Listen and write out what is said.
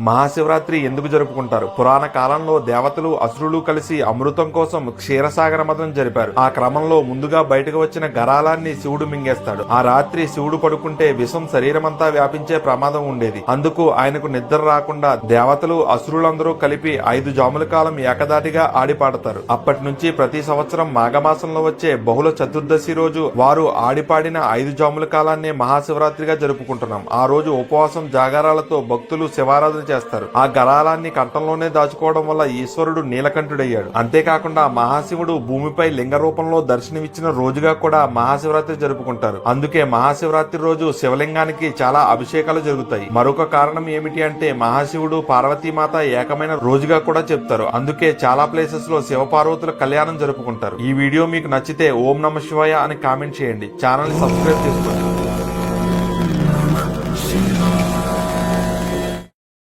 మహాశివరాత్రి ఎందుకు జరుపుకుంటారు? పురాణ కాలంలో దేవతలు అసురులు కలిసి అమృతం కోసం క్షీరసాగర మతం జరిపారు. ఆ క్రమంలో ముందుగా బయటకు వచ్చిన గరాలాన్ని శివుడు మింగేస్తాడు. ఆ రాత్రి శివుడు పడుకుంటే విషం శరీరమంతా వ్యాపించే ప్రమాదం ఉండేది. అందుకు ఆయనకు నిద్ర రాకుండా దేవతలు అసురులందరూ కలిపి ఐదు జాముల కాలం ఏకదాటిగా ఆడి పాడతారు అప్పటి నుంచి ప్రతి సంవత్సరం మాఘమాసంలో వచ్చే బహుళ చతుర్దశి రోజు వారు ఆడిపాడిన ఐదు జాముల కాలాన్ని మహాశివరాత్రిగా జరుపుకుంటున్నాం. ఆ రోజు ఉపవాసం జాగారాలతో భక్తులు శివారాధన చేస్తారు. ఆ గరాలాన్ని కంఠంలోనే దాచుకోవడం వల్ల ఈశ్వరుడు నీలకంఠుడయ్యాడు. అంతేకాకుండా మహాశివుడు భూమిపై లింగ రూపంలో దర్శనమిచ్చిన రోజుగా కూడా మహాశివరాత్రి జరుపుకుంటారు. అందుకే మహాశివరాత్రి రోజు శివలింగానికి చాలా అభిషేకాలు జరుగుతాయి. మరొక కారణం ఏమిటి అంటే మహాశివుడు పార్వతీమాత ఏకమైన రోజుగా కూడా చెప్తారు. అందుకే చాలా ప్లేసెస్లో శివపార్వతుల కళ్యాణం జరుపుకుంటారు. ఈ వీడియో మీకు నచ్చితే ఓం నమ శివాయ అని కామెంట్ చేయండి. ఛానల్ సబ్స్క్రైబ్ చేసుకోండి.